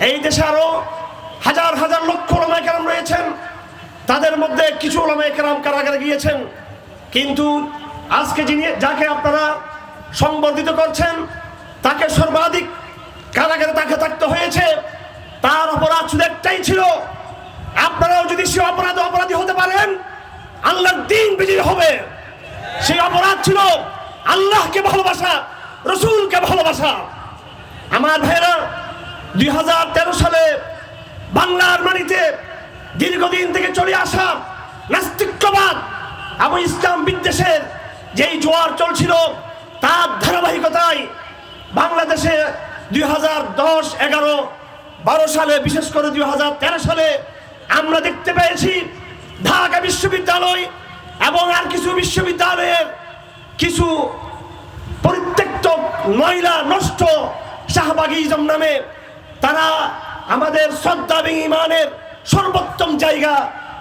এই দেশে আরও হাজার হাজার লক্ষ ওলামায় কেরাম রয়েছেন। তাদের মধ্যে কিছু ওলামায় কেরাম কারাগারে গিয়েছেন। কিন্তু আজকে যিনি যাকে আপনারা সংবর্ধিত করছেন, তাকে সর্বাধিক কারাগারে তাকে থাকতে হয়েছে। তার অপরাধ শুধু একটাই ছিল, আপনারাও যদি সে অপরাধ অপরাধী হতে পারেন, আল্লাহর দিন বিজয়ী হবে। সেই অপরাধ ছিল আল্লাহকে ভালোবাসা, রসুলকে ভালোবাসা। আমার ভাইরা দুই হাজার তেরো সালে বাংলার মাটিতে দীর্ঘদিন থেকে চলে আসা নাস্তিক্যবাদ এবং ইসলাম বিদ্বেষের যেই জোয়ার চলছিল, তার ধারাবাহিকতায় বাংলাদেশে দুই হাজার দশ এগারো বারো সালে, বিশেষ করে দুই হাজার তেরো সালে আমরা দেখতে পেয়েছি ঢাকা বিশ্ববিদ্যালয় এবং আর কিছু বিশ্ববিদ্যালয়ের কিছু পরিত্যক্ত ময়লা নষ্ট শাহবাগিজম নামে তারা আমাদের শ্রদ্ধা এবং ইমানের সর্বোত্তম জায়গা।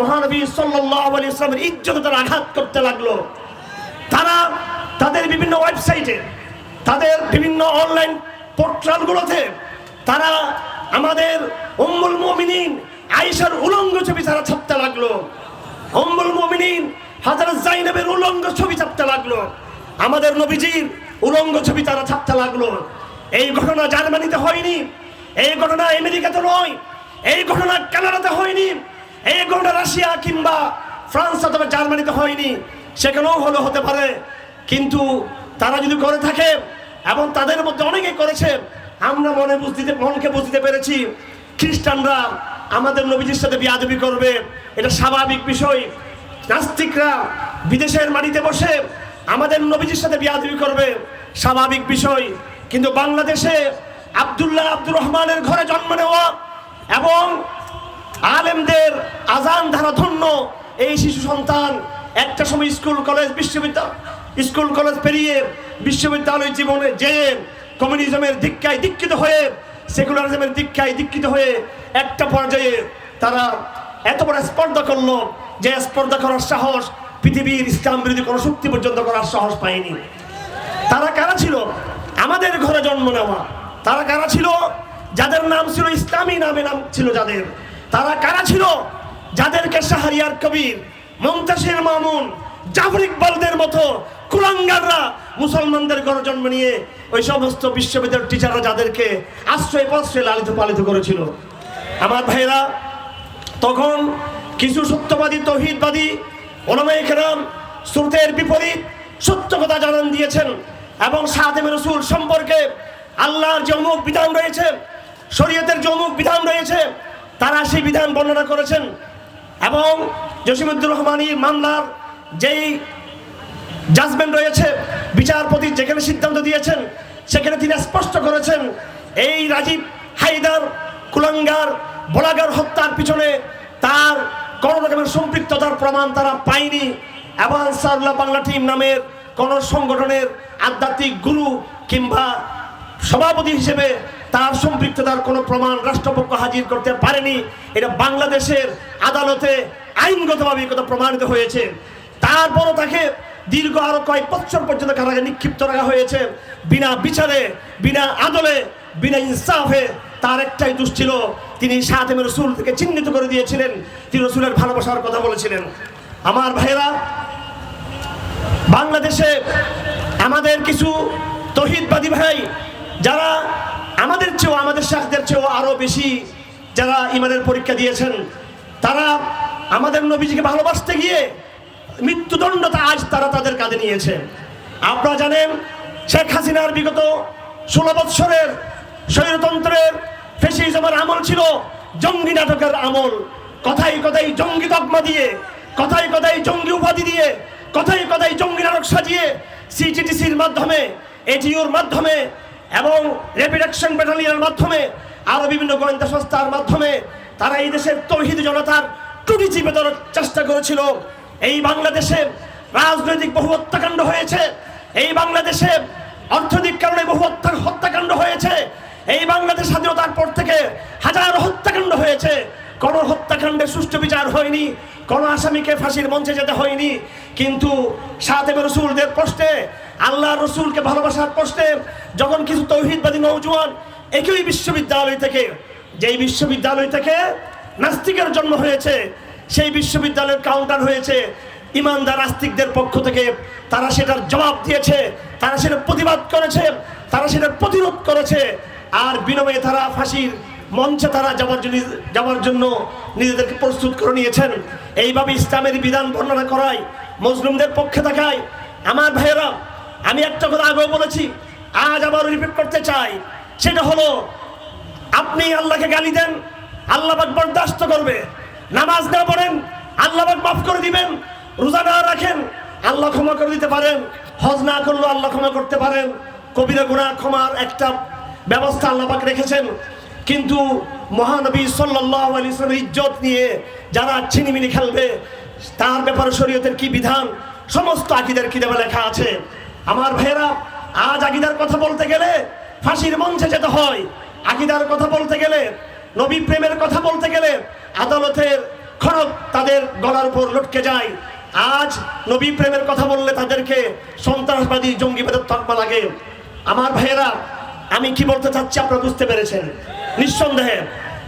মহানবী সাল্লাহ ইসলামের ইজ্জত তারা আঘাত করতে লাগল। তারা তাদের বিভিন্ন ওয়েবসাইটে, তাদের বিভিন্ন অনলাইন পোর্টালগুলোতে, তারা আমাদের অম্বুল মুমিনিন আয়েশার উলঙ্গ ছবি তারা ছাপতে লাগল। উম্মুল মুমিনিন হাজার জাইনাবের উলঙ্গ ছবি ছাপতে লাগল। আমাদের নবীজির উলঙ্গ ছবি তারা ছাপতে লাগল। এই ঘটনা জার্মানিতে হয়নি। এই ঘটনা আমেরিকাতে নয়, এই ঘটনা কানাডাতে হয়নি, এই ঘটনা রাশিয়া কিংবা ফ্রান্স অথবা জার্মানিতে হয়নি, সেখানেও হলো হতে পারে। কিন্তু তারা যদি করে থাকে, এবং তাদের মধ্যে অনেকে করেছে, আমরা মনে বুঝতে, মনকে বুঝতে পেরেছি, খ্রিস্টানরা আমাদের নবীজির সাথে বিয়াদবি করবে, এটা স্বাভাবিক বিষয়। নাস্তিকরা বিদেশের মাটিতে বসে আমাদের নবীজির সাথে বিয়াদবি করবে, স্বাভাবিক বিষয়। কিন্তু বাংলাদেশে আব্দুল্লাহ আব্দুর রহমানের ঘরে জন্ম নেওয়া এবং আলেমদের আজান ধারা ধন্য এই শিশু সন্তান একটা সময় স্কুল, কলেজ, বিশ্ববিদ্যালয়, স্কুল, কলেজ পেরিয়ে বিশ্ববিদ্যালয় জীবনে যে কমিউনিজমের দীক্ষায় দীক্ষিত হয়ে সেকুলারিজমের দীক্ষায় দীক্ষিত হয়ে একটা পর্যায়ে তারা এত বড় স্পর্ধা করল যে স্পর্ধা করার সাহস পৃথিবীর ইসলাম বিরোধী কোনো শক্তি পর্যন্ত করার সাহস পায়নি। তারা কারা ছিল? আমাদের ঘরে জন্ম নেওয়া। তারা কারা ছিল? যাদের নাম ছিল ইসলামী, নামে নাম ছিল যাদের। তারা কারা ছিল? যাদেরকে শাহরিয়ার কবির মমতাসির মামুন, জাফর ইকবালদের মতো কুলাঙ্গাররা মুসলমানদের গণজন্ম নিয়ে ওই সমস্ত বিশ্ববিদ্যালয়ের টিচাররা যাদেরকে আশ্রয় পাশ্রয় লালিত পালিত করেছিল। আমার ভাইরা তখন কিছু সত্যবাদী, তহিদবাদী ওলামাই কেরাম শ্রুতের বিপরীত সত্য কথা জানান দিয়েছেন এবং সাদেম রসুল সম্পর্কে আল্লাহর যে অমুক বিধান রয়েছে, শরীয়তের যে অমুক বিধান রয়েছে, তারা সেই বিধান বর্ণনা করেছেন। এবং জসিমুদ্দুর রহমানী মামলার যেই জাজমেন্ট রয়েছে, বিচারপতি যেখানে সিদ্ধান্ত দিয়েছেন, সেখানে তিনি স্পষ্ট করেছেন, এই রাজীব হায়দার কুলাঙ্গার বলাগার হত্যার পিছনে তার কোনো রকমের সম্পৃক্ততার প্রমাণ তারা পায়নি। এবং আনসারুল্লাহ বাংলা টিম নামের কোন সংগঠনের আধ্যাত্মিক গুরু কিংবা সভাপতি হিসেবে তার সম্পৃক্ততার কোনো প্রমাণ রাষ্ট্রপক্ষ হাজির করতে পারেনি। এটা বাংলাদেশের আদালতে আইনগতভাবে কথা প্রমাণিত হয়েছে। তারপরও তাকে দীর্ঘ আরও কয়েক বছর পর্যন্ত কারাগারে নিক্ষিপ্ত রাখা হয়েছে। বিনা বিচারে, বিনা আদলে, বিনা ইনসাফে তার একটাই দোষ ছিল, তিনি সাহেব রসুল থেকে চিহ্নিত করে দিয়েছিলেন। তিনি রসুলের ভালোবাসার কথা বলেছিলেন। আমার ভাইরা বাংলাদেশে আমাদের কিছু তহিদবাদী ভাই যারা আমাদের চেয়েও, আমাদের শাখদের চেয়েও আরও বেশি যারা ইমানের পরীক্ষা দিয়েছেন, তারা আমাদের নবীজিকে ভালোবাসতে গিয়ে মৃত্যুদণ্ডটা আজ তারা তাদের কাঁধে নিয়েছে। আপনারা জানেন, শেখ হাসিনার বিগত ষোলো বৎসরের স্বৈরতন্ত্রের ফেসিজমের আমল ছিল জঙ্গি নাটকের আমল। কথাই কথাই জঙ্গি দগমা দিয়ে কথাই কথাই জঙ্গি উপাধি দিয়ে কথাই কথাই জঙ্গি নাটক সাজিয়ে সিটিটিসির মাধ্যমে এটিওর মাধ্যমে এবং র্যাপিড অ্যাকশন ব্যাটালিয়নের মাধ্যমে আরও বিভিন্ন গোয়েন্দা সংস্থার মাধ্যমে তারা এই দেশের তৌহিদ জনতার টুটি চিপে ধরার চেষ্টা করেছিল। এই বাংলাদেশে রাজনৈতিক বহু হত্যাকাণ্ড হয়েছে। এই বাংলাদেশে অর্থনৈতিক কারণে বহু হত্যা হত্যাকাণ্ড হয়েছে। এই বাংলাদেশ স্বাধীনতার পর থেকে হাজার হত্যাকাণ্ড হয়েছে। কোন হত্যাকাণ্ডের সুষ্ঠু বিচার হয়নি, কোন আসামিকে ফাঁসির মঞ্চে যেতে হয়নি। কিন্তু সাথে রসুলদের প্রশ্নে আল্লাহ রসুলকে ভালোবাসার প্রশ্নে যখন কিছু তৌহিদবাদী নৌজওয়ান একই বিশ্ববিদ্যালয় থেকে, যেই বিশ্ববিদ্যালয় থেকে নাস্তিকের জন্ম হয়েছে, সেই বিশ্ববিদ্যালয়ের কাউন্টার হয়েছে, ইমানদার আস্তিকদের পক্ষ থেকে তারা সেটার জবাব দিয়েছে, তারা সেটা প্রতিবাদ করেছে, তারা সেটা প্রতিরোধ করেছে, আর বিনিময়ে তারা ফাঁসির মঞ্চে তারা যাওয়ার জন্য যাওয়ার জন্য নিজেদেরকে প্রস্তুত করে নিয়েছেন। এইভাবে ইসলামের বিধান বর্ণনা করায়, মুসলিমদের পক্ষে থাকায় আমার ভাইয়েরা আমি একটা কথা আগেও বলেছি, আজ আবার রিপিট করতে চাই। সেটা হলো, আপনি আল্লাহকে গালি দেন আল্লাহ পাক বরদাস্ত করবে। নামাজ না পড়েন, আল্লাহবাক মাফ করে দিবেন, রোজা না রাখেন, আল্লাহ ক্ষমা করে দিতে পারেন, হজ না করলেও আল্লাহ ক্ষমা করতে পারেন। কবিরা গুণা ক্ষমার একটা ব্যবস্থা আল্লাহবাক রেখেছেন। কিন্তু মহানবী সাল্লাহ আলী ইজ্জত নিয়ে যারা ছিনিমিনি খেলবে, তার ব্যাপারে শরীয়তের কি বিধান? সমস্ত আকিদের কিতাবে লেখা আছে? আমার ভাইয়েরা, আজ আকিদার কথা বলতে গেলে ফাঁসির মঞ্চে যেতে হয়। আকিদার কথা বলতে গেলে, নবী প্রেমের কথা বলতে গেলে আদালতের খড়ক তাদের গলার উপর লটকে যায়। আজ নবী প্রেমের কথা বললে তাদেরকে সন্ত্রাসবাদী, জঙ্গিবাদের তকমা লাগে। আমার ভাইয়েরা, আমি কি বলতে চাচ্ছি আপনারা বুঝতে পেরেছেন। নিঃসন্দেহে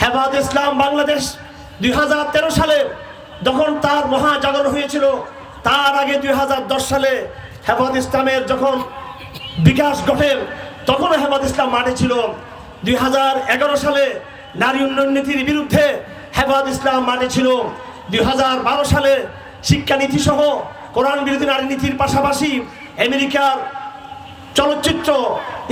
হেফাজ ইসলাম বাংলাদেশ দুই হাজার তেরো সালে যখন তার মহাজাগরণ হয়েছিল, তার আগে দুই হাজার দশ সালে হেফাজ ইসলামের যখন বিকাশ ঘটে, তখন হেফাজ ইসলাম মাঠে ছিল। দু হাজার এগারো সালে নারী উন্নয়ন নীতির বিরুদ্ধে হেফাজ ইসলাম মাঠে ছিল। দুই সালে শিক্ষানীতি সহ কোরআন বিরোধী নারী নীতির পাশাপাশি আমেরিকার চলচ্চিত্র,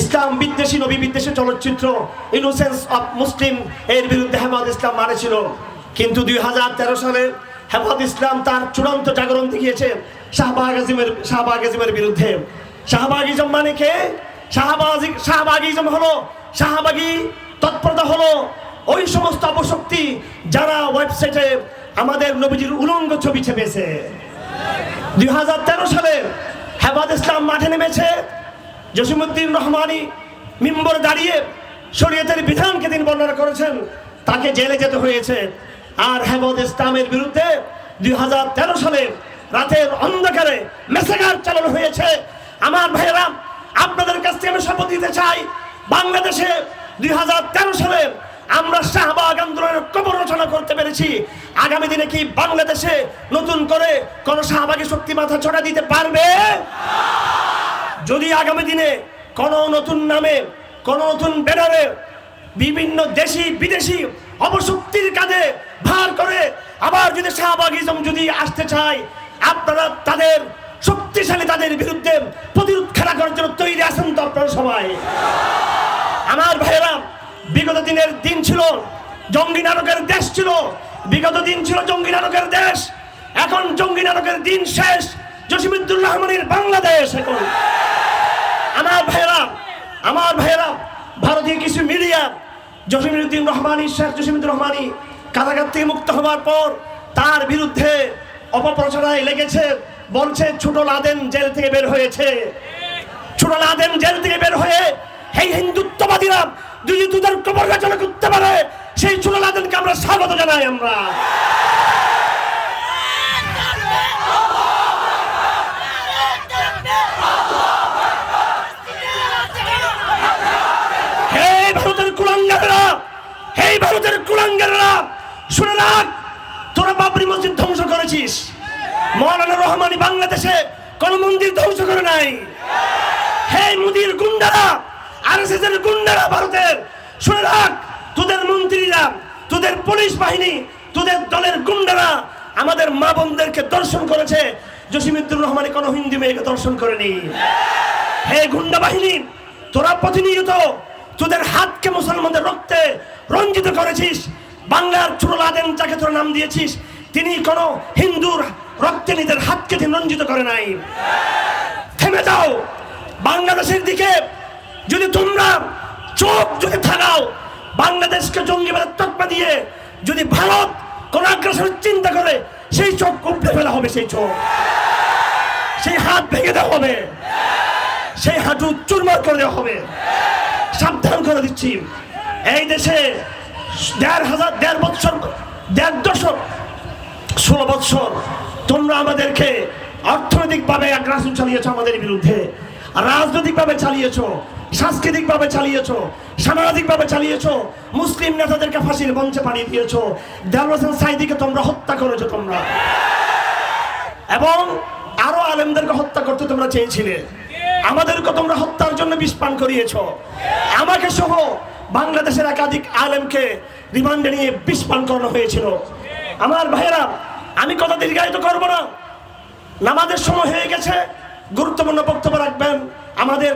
ইসলাম বিদ্বেষী নবী বিদ্বেষী চলচ্চিত্র ইনোসেন্স অফ মুসলিম এর বিরুদ্ধে হেফাজ ইসলাম মারেছিল কিন্তু দুই হাজার তেরো সালে হেফাজ ইসলাম তার চূড়ান্ত জাগরণ দেখিয়েছে শাহবাগ আজিমের শাহবাগ আজিমের বিরুদ্ধে। শাহবাগিজম মানে কে? শাহবাজি শাহবাগিজম হলো, শাহবাগি তৎপরতা হলো। ওই সমস্ত অপশক্তি যারা ওয়েবসাইটে আমাদের নবীজির উলঙ্গ ছবি ছেপেছে। দুই হাজার তেরো সালে হেফাজ ইসলাম মাঠে নেমেছে। জসিমুদ্দিন রহমানি মিম্বর দাঁড়িয়ে শরীয়তের বিধানকে তিনি বর্ণনা করেছেন, তাকে জেলে যেতে হয়েছে। আর হেফাজ ইসলামের বিরুদ্ধে দুই হাজার তেরো সালে রাতের অন্ধকারে মেসেগার চালানো হয়েছে। আমার ভাইয়েরা, আপনাদের কাছ থেকে আমি শপথ দিতে চাই, বাংলাদেশে দুই হাজার তেরো সালে আমরা শাহবাগ আন্দোলনের কবর রচনা করতে পেরেছি। আগামী দিনে কি বাংলাদেশে নতুন করে কোন শাহবাগী শক্তি মাথা ছড়া দিতে পারবে? যদি আগামী দিনে কোন নতুন নামে, কোন নতুন ব্যানারে বিভিন্ন দেশি, বিদেশি অপশক্তির কাঁধে ভার করে আবার যদি শাহবাগিজম যদি আসতে চায় আপনারা তাদের শক্তিশালী তাদের বিরুদ্ধে প্রতিরোধ খেলা করার জন্য তৈরি আছেন তো আপনারা সবাই। আমার ভাইয়েরা, বিগত দিনের দিন ছিল, জঙ্গি নাটকের দেশ ছিল। বিগত দিন ছিল জঙ্গি নাটকের দেশ। এখন জঙ্গি নাটকের দিন শেষ। জসিমুদ্দুর রহমানের বাংলাদেশ এখন। আমার ভাইয়েরা আমার ভাইয়েরা, ভারতীয় কিছু মিডিয়া, জসিমুদ্দিন রহমানি, শেখ জসিমুদ্দিন রহমানি কারাগার থেকে মুক্ত হওয়ার পর তার বিরুদ্ধে অপপ্রচারায় লেগেছে, বলছে, ছোট লাদেন জেল থেকে বের হয়েছে। ছোট লাদেন জেল থেকে বের হয়ে এই হিন্দুত্ববাদীরা যদি তোদের কবর রচনা করতে পারে, সেই ছোট লাদেনকে আমরা স্বাগত জানাই আমরা। ভারতের কুলাঙ্গারেরা, শুনে রাখ, তোরা বাবরি মসজিদ করেছিস? মৌলানা রহমানি বাংলাদেশে কোন মন্দির ধ্বংস করে নাই। হে মুদির গুন্ডারা আর এর গুন্ডারা ভারতের, শুনে রাখ, তোদের মন্ত্রীরা, তোদের পুলিশ বাহিনী, তোদের দলের গুন্ডারা আমাদের মা বোনদেরকে দর্শন করেছে। জসিমুদ্দুর রহমানি কোনো হিন্দি মেয়েকে দর্শন করেনি। হে গুন্ডা বাহিনী, তোরা প্রতিনিয়ত তোদের হাতকে মুসলমানদের রক্তে রঞ্জিত করেছিস। বাংলার ছোট লাদেন যাকে তোরা নাম দিয়েছিস তিনি কোনো হিন্দুর রক্তে নিজের হাতকে তিনি রঞ্জিত করে নাই। থেমে যাও। বাংলাদেশের দিকে যদি তোমরা চোখ যদি থাকাও, বাংলাদেশকে জঙ্গিবাদের তকমা দিয়ে যদি ভারত কোন আগ্রাসনের চিন্তা করে, সেই চোখ উপড়ে ফেলা হবে, সেই চোখ। সেই হাত ভেঙে দেওয়া হবে। সেই হাঁটু চুরমার করে দেওয়া হবে। সাবধান করে দিচ্ছি। এই দেশে দেড় হাজার, দেড় বছর দেড় দশক ষোলো বৎসর তোমরা আমাদেরকে অর্থনৈতিকভাবে আগ্রাসন চালিয়েছ আমাদের বিরুদ্ধে, রাজনৈতিকভাবে চালিয়েছো, সাংস্কৃতিকভাবে চালিয়েছো, সামাজিকভাবে চালিয়েছো, মুসলিম নেতাদেরকে ফাঁসির মঞ্চে পাঠিয়ে দিয়েছ হোসেন সাইদিকে তোমরা হত্যা করেছ তোমরা। এবং আরও আলেমদেরকে হত্যা করতে তোমরা চেয়েছিলে। আমাদেরকে তোমরা হত্যার জন্য বিষ পান করিয়েছ। আমাকে সহ বাংলাদেশের একাধিক আলেমকে রিমান্ডে নিয়ে বিষ পান করানো হয়েছিল। আমার ভাইয়েরা আমি কথা দীর্ঘায়িত করব না। নামাজের সময় হয়ে গেছে। গুরুত্বপূর্ণ বক্তব্য রাখবেন। আমাদের